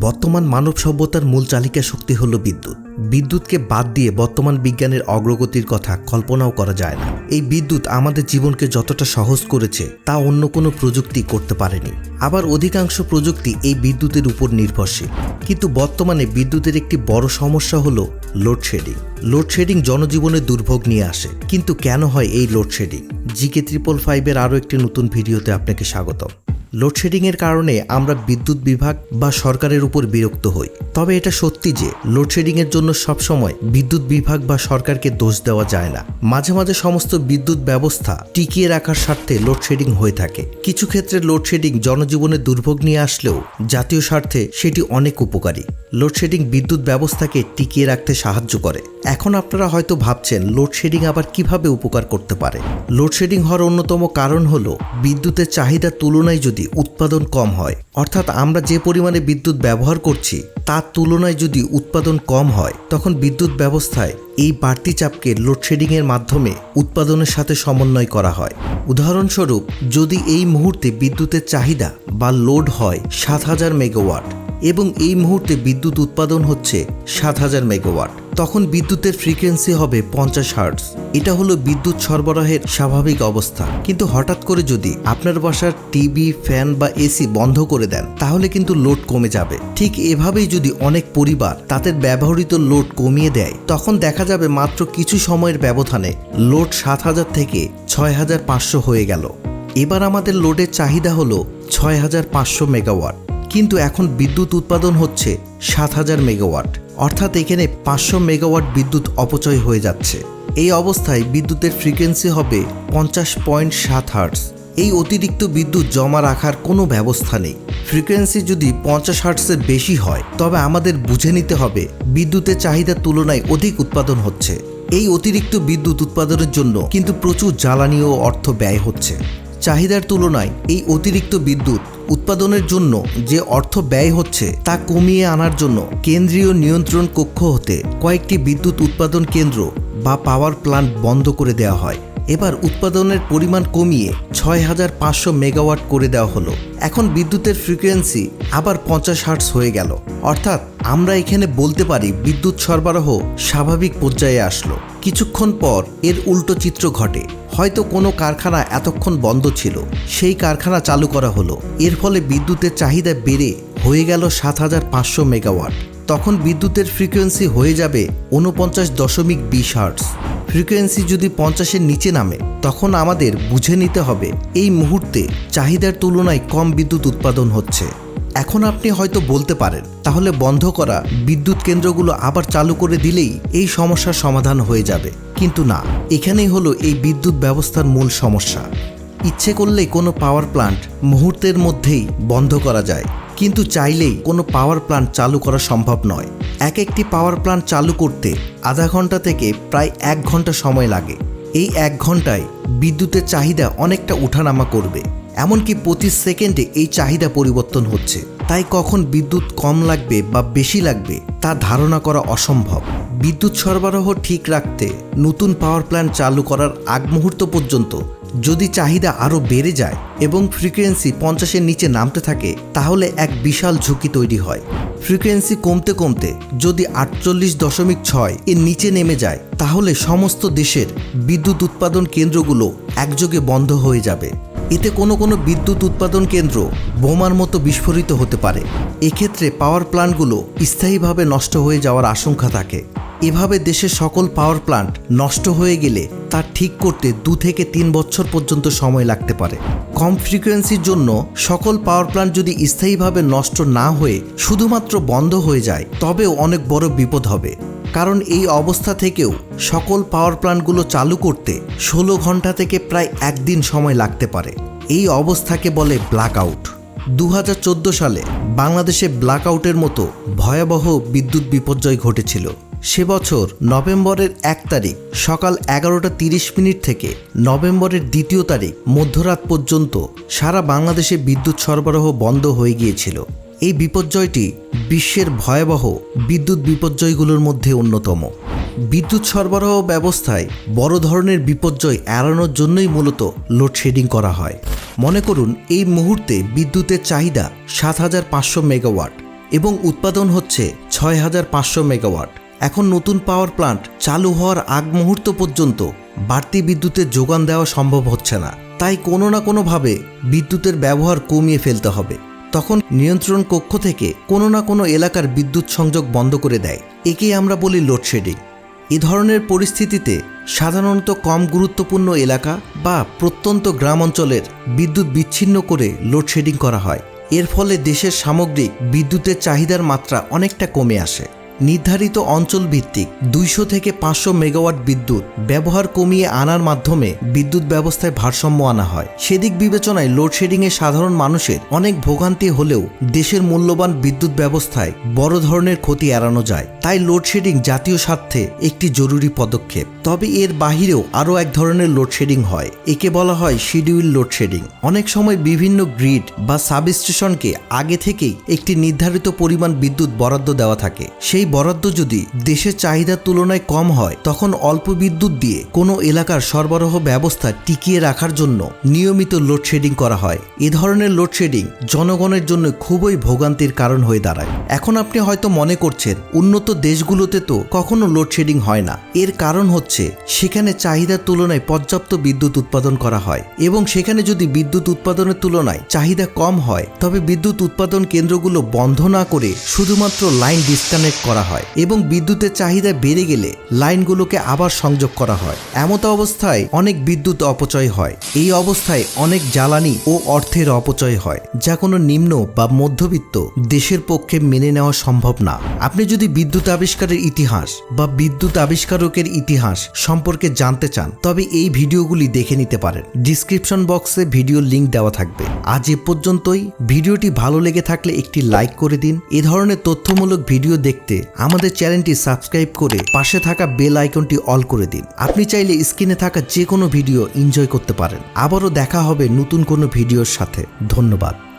বর্তমান মানব সভ্যতার মূল চালিকা শক্তি হল বিদ্যুৎ। বিদ্যুৎকে বাদ দিয়ে বর্তমান বিজ্ঞানের অগ্রগতির কথা কল্পনাও করা যায় না। এই বিদ্যুৎ আমাদের জীবনকে যতটা সহজ করেছে, তা অন্য কোনো প্রযুক্তি করতে পারেনি। আবার অধিকাংশ প্রযুক্তি এই বিদ্যুতের উপর নির্ভরশীল। কিন্তু বর্তমানে বিদ্যুতের একটি বড় সমস্যা হল লোডশেডিং। লোডশেডিং জনজীবনে দুর্ভোগ নিয়ে আসে। কিন্তু কেন হয় এই লোডশেডিং? জিকে ত্রিপল ফাইভের আরও একটি নতুন ভিডিওতে আপনাকে স্বাগতম। লোডশেডিংয়ের কারণে আমরা বিদ্যুৎ বিভাগ বা সরকারের উপর বিরক্ত হই। তবে এটা সত্যি যে লোডশেডিংয়ের জন্য সবসময় বিদ্যুৎ বিভাগ বা সরকারকে দোষ দেওয়া যায় না। মাঝে মাঝে সমস্ত বিদ্যুৎ ব্যবস্থা টিকিয়ে রাখার স্বার্থে লোডশেডিং হয়ে থাকে। কিছু ক্ষেত্রে লোডশেডিং জনজীবনে দুর্ভোগ নিয়ে আসলেও জাতীয় স্বার্থে সেটি অনেক উপকারী। লোডশেডিং বিদ্যুৎ ব্যবস্থাকে টিকিয়ে রাখতে সাহায্য করে। এখন আপনারা হয়তো ভাবছেন, লোডশেডিং আবার কীভাবে উপকার করতে পারে? লোডশেডিং হওয়ার অন্যতম কারণ হল বিদ্যুতের চাহিদার তুলনায় যদি উৎপাদন কম হয়। অর্থাৎ আমরা যে পরিমাণে বিদ্যুৎ ব্যবহার করছি, তার তুলনায় যদি উৎপাদন কম হয়, তখন বিদ্যুৎ ব্যবস্থায় এই বাড়তি চাপকে লোডশেডিংয়ের মাধ্যমে উৎপাদনের সাথে সমন্বয় করা হয়। উদাহরণস্বরূপ, যদি এই মুহূর্তে বিদ্যুতের চাহিদা বা লোড হয় সাত হাজার মেগাওয়াট এবং এই মুহূর্তে বিদ্যুৎ উৎপাদন হচ্ছে সাত হাজার মেগাওয়াট। তখন বিদ্যুতের ফ্রিকোয়েন্সি হবে পঞ্চাশ হার্টস এটা হলো বিদ্যুৎ সরবরাহের স্বাভাবিক অবস্থা। কিন্তু হঠাৎ করে যদি আপনার বাসার টিভি, ফ্যান বা এসি বন্ধ করে দেন, তাহলে কিন্তু লোড কমে যাবে। ঠিক এভাবেই যদি অনেক পরিবার তাদের ব্যবহৃত লোড কমিয়ে দেয়, তখন দেখা যাবে মাত্র কিছু সময়ের ব্যবধানে লোড সাত হাজার থেকে ছয় হাজার পাঁচশো হয়ে গেল। এবার আমাদের লোডের চাহিদা হলো ছয় হাজার পাঁচশো মেগাওয়াট। কিন্তু এখন বিদ্যুৎ উৎপাদন হচ্ছে সাত হাজার মেগাওয়াট, অর্থাৎ এখানে পাঁচশো মেগাওয়াট বিদ্যুৎ অপচয় হয়ে যাচ্ছে। এই অবস্থায় বিদ্যুতের ফ্রিকোয়েন্সি হবে পঞ্চাশ পয়েন্ট সাত হার্টস এই অতিরিক্ত বিদ্যুৎ জমা রাখার কোনো ব্যবস্থা নেই। ফ্রিকোয়েন্সি যদি পঞ্চাশ হার্টসের বেশি হয়, তবে আমাদের বুঝে নিতে হবে বিদ্যুতের চাহিদার তুলনায় অধিক উৎপাদন হচ্ছে। এই অতিরিক্ত বিদ্যুৎ উৎপাদনের জন্য কিন্তু প্রচুর জ্বালানি ও অর্থ ব্যয় হচ্ছে। চাহিদার তুলনায় এই অতিরিক্ত বিদ্যুৎ উৎপাদনের জন্য যে অর্থ ব্যয় হচ্ছে তা কমিয়ে আনার জন্য কেন্দ্রীয় নিয়ন্ত্রণ কক্ষ হতে কয়েকটি বিদ্যুৎ উৎপাদন কেন্দ্র বা পাওয়ার প্লান্ট বন্ধ করে দেওয়া হয়। এবার উৎপাদনের পরিমাণ কমিয়ে ছয় হাজার পাঁচশো মেগাওয়াট করে দেওয়া হলো। এখন বিদ্যুতের ফ্রিকোয়েন্সি আবার পঞ্চাশ হার্টস হয়ে গেল। অর্থাৎ আমরা এখানে বলতে পারি বিদ্যুৎ সরবরাহ স্বাভাবিক পর্যায়ে আসলো। কিছুক্ষণ পর এর উল্টো চিত্র ঘটে। হয়তো কোনো কারখানা এতক্ষণ বন্ধ ছিল। সেই কারখানা চালু করা হলো। এর ফলে বিদ্যুতের চাহিদা বেড়ে হয়ে গেল সাত হাজার পাঁচশো মেগাওয়াট। তখন বিদ্যুতের ফ্রিকোয়েন্সি হয়ে যাবে উনপঞ্চাশ দশমিক বিশ হার্টস ফ্রিকোয়েন্সি যদি পঞ্চাশের নিচে নামে, তখন আমাদের বুঝে নিতে হবে এই মুহূর্তে চাহিদার তুলনায় কম বিদ্যুৎ উৎপাদন হচ্ছে। এখন আপনি হয়তো বলতে পারেন, তাহলে বন্ধ করা বিদ্যুৎ কেন্দ্রগুলো আবার চালু করে দিলেই এই সমস্যার সমাধান হয়ে যাবে। কিন্তু না, এখানেই হলো এই বিদ্যুৎ ব্যবস্থার মূল সমস্যা। ইচ্ছে করলে কোনো পাওয়ার প্ল্যান্ট মুহূর্তের মধ্যেই বন্ধ করা যায়। কিন্তু চাইলেই কোনো পাওয়ার প্ল্যান্ট চালু করা সম্ভব নয়। এক একটি পাওয়ার প্ল্যান্ট চালু করতে আধা ঘণ্টা থেকে প্রায় এক ঘণ্টা সময় লাগে। এই এক ঘন্টায় বিদ্যুতের চাহিদা অনেকটা উঠানামা করবে। এমনকি প্রতি সেকেন্ডে এই চাহিদা পরিবর্তন হচ্ছে। তাই কখন বিদ্যুৎ কম লাগবে বা বেশি লাগবে তা ধারণা করা অসম্ভব। বিদ্যুৎ সরবরাহ ঠিক রাখতে নতুন পাওয়ার প্ল্যান্ট চালু করার আগ মুহূর্ত পর্যন্ত যদি চাহিদা আরও বেড়ে যায় এবং ফ্রিকোয়েন্সি পঞ্চাশের নিচে নামতে থাকে, তাহলে এক বিশাল ঝুঁকি তৈরি হয়। ফ্রিকোয়েন্সি কমতে কমতে যদি আটচল্লিশ দশমিক ছয় এর নিচে নেমে যায়, তাহলে সমস্ত দেশের বিদ্যুৎ উৎপাদন কেন্দ্রগুলো একযোগে বন্ধ হয়ে যাবে। এতে কোনো কোনো বিদ্যুৎ উৎপাদন কেন্দ্র বোমার মতো বিস্ফোরিত হতে পারে। এক্ষেত্রে পাওয়ার প্ল্যান্টগুলো স্থায়ীভাবে নষ্ট হয়ে যাওয়ার আশঙ্কা থাকে। এভাবে দেশের সকল পাওয়ার প্ল্যান্ট নষ্ট হয়ে গেলে তা ঠিক করতে দু থেকে তিন বছর পর্যন্ত সময় লাগতে পারে। কম ফ্রিকোয়েন্সির জন্য সকল পাওয়ার প্ল্যান্ট যদি স্থায়ীভাবে নষ্ট না হয়ে শুধুমাত্র বন্ধ হয়ে যায়, তবেও অনেক বড় বিপদ হবে। কারণ এই অবস্থা থেকেও সকল পাওয়ার প্ল্যান্টগুলো চালু করতে ষোলো ঘণ্টা থেকে প্রায় একদিন সময় লাগতে পারে। এই অবস্থাকে বলে ব্ল্যাক আউট দু সালে বাংলাদেশে ব্ল্যাক আউটের মতো ভয়াবহ বিদ্যুৎ বিপর্যয় ঘটেছিল। সে বছর নভেম্বরের এক তারিখ সকাল এগারোটা তিরিশ মিনিট থেকে নভেম্বরের দ্বিতীয় তারিখ মধ্যরাত পর্যন্ত সারা বাংলাদেশে বিদ্যুৎ সরবরাহ বন্ধ হয়ে গিয়েছিল। এই বিপর্যয়টি বিশ্বের ভয়াবহ বিদ্যুৎ বিপর্যয়গুলোর মধ্যে অন্যতম। বিদ্যুৎ সরবরাহ ব্যবস্থায় বড় ধরনের বিপর্যয় এড়ানোর জন্যই মূলত লোডশেডিং করা হয়। মনে করুন, এই মুহূর্তে বিদ্যুতের চাহিদা সাত হাজার পাঁচশো মেগাওয়াট এবং উৎপাদন হচ্ছে ছয় হাজার পাঁচশো মেগাওয়াট। এখন নতুন পাওয়ার প্লান্ট চালু হওয়ার আগ মুহূর্ত পর্যন্ত বাড়তি বিদ্যুতের যোগান দেওয়া সম্ভব হচ্ছে না। তাই কোনো না কোনোভাবে বিদ্যুতের ব্যবহার কমিয়ে ফেলতে হবে। তখন নিয়ন্ত্রণ কক্ষ থেকে কোনো না কোনো এলাকার বিদ্যুৎ সংযোগ বন্ধ করে দেয়। একেই আমরা বলি লোডশেডিং এ ধরনের পরিস্থিতিতে সাধারণত কম গুরুত্বপূর্ণ এলাকা বা প্রত্যন্ত গ্রাম অঞ্চলের বিদ্যুৎ বিচ্ছিন্ন করে লোডশেডিং করা হয়। এর ফলে দেশের সামগ্রিক বিদ্যুতের চাহিদার মাত্রা অনেকটা কমে আসে। নির্ধারিত অঞ্চল ভিত্তিক দুইশো থেকে পাঁচশো মেগাওয়াট বিদ্যুৎ ব্যবহার কমিয়ে আনার মাধ্যমে বিদ্যুৎ ব্যবস্থায় ভারসাম্য আনা হয়। সেদিক বিবেচনায় লোডশেডিংয়ে সাধারণ মানুষের অনেক ভোগান্তি হলেও দেশের মূল্যবান বিদ্যুৎ ব্যবস্থায় বড় ধরনের ক্ষতি এড়ানো যায়। তাই লোডশেডিং জাতীয় স্বার্থে একটি জরুরি পদক্ষেপ। তবে এর বাহিরেও আরও এক ধরনের লোডশেডিং হয়। একে বলা হয় শিডিউল লোডশেডিং। অনেক সময় বিভিন্ন গ্রিড বা সাবস্টেশনকে আগে থেকেই একটি নির্ধারিত পরিমাণ বিদ্যুৎ বরাদ্দ দেওয়া থাকে। সেই বরাদ্দ যদি দেশের চাহিদার তুলনায় কম হয়, তখন অল্প বিদ্যুৎ দিয়ে কোনো এলাকার সরবরাহ ব্যবস্থা টিকিয়ে রাখার জন্য নিয়মিত লোডশেডিং করা হয়। এ ধরনের লোডশেডিং জনগণের জন্য খুবই ভোগান্তির কারণ হয়ে দাঁড়ায়। এখন আপনি হয়তো মনে করছেন, উন্নত দেশগুলোতে তো কখনো লোডশেডিং হয় না। এর কারণ হচ্ছে, সেখানে চাহিদার তুলনায় পর্যাপ্ত বিদ্যুৎ উৎপাদন করা হয় এবং সেখানে যদি বিদ্যুৎ উৎপাদনের তুলনায় চাহিদা কম হয়, তবে বিদ্যুৎ উৎপাদন কেন্দ্রগুলো বন্ধ না করে শুধুমাত্র লাইন ডিসকানেক্ট করা হয় এবং বিদ্যুতের চাহিদা বেড়ে গেলে লাইনগুলোকে আবার সংযোগ করা হয়। এমত অবস্থায় অনেক বিদ্যুৎ অপচয় হয়। এই অবস্থায় অনেক জ্বালানি ও অর্থের অপচয় হয়, যা কোনো নিম্ন বা মধ্যবিত্ত দেশের পক্ষে মেনে নেওয়া সম্ভব না। আপনি যদি বিদ্যুৎ আবিষ্কারের ইতিহাস বা বিদ্যুৎ আবিষ্কারকের ইতিহাস সম্পর্কে জানতে চান, তবে এই ভিডিওগুলি দেখে নিতে পারেন। ডিসক্রিপশন বক্সে ভিডিও লিংক দেওয়া থাকবে। আজ এ পর্যন্তই। ভিডিওটি ভালো লেগে থাকলে একটি লাইক করে দিন। এ ধরনের তথ্যমূলক ভিডিও দেখতে আমাদের চ্যানেলটি সাবস্ক্রাইব করে পাশে থাকা বেল আইকনটি অল করে দিন। আপনি চাইলে স্ক্রিনে থাকা যে কোনো ভিডিও এনজয় করতে পারেন। আবারও দেখা হবে নতুন কোনো ভিডিওর সাথে। ধন্যবাদ।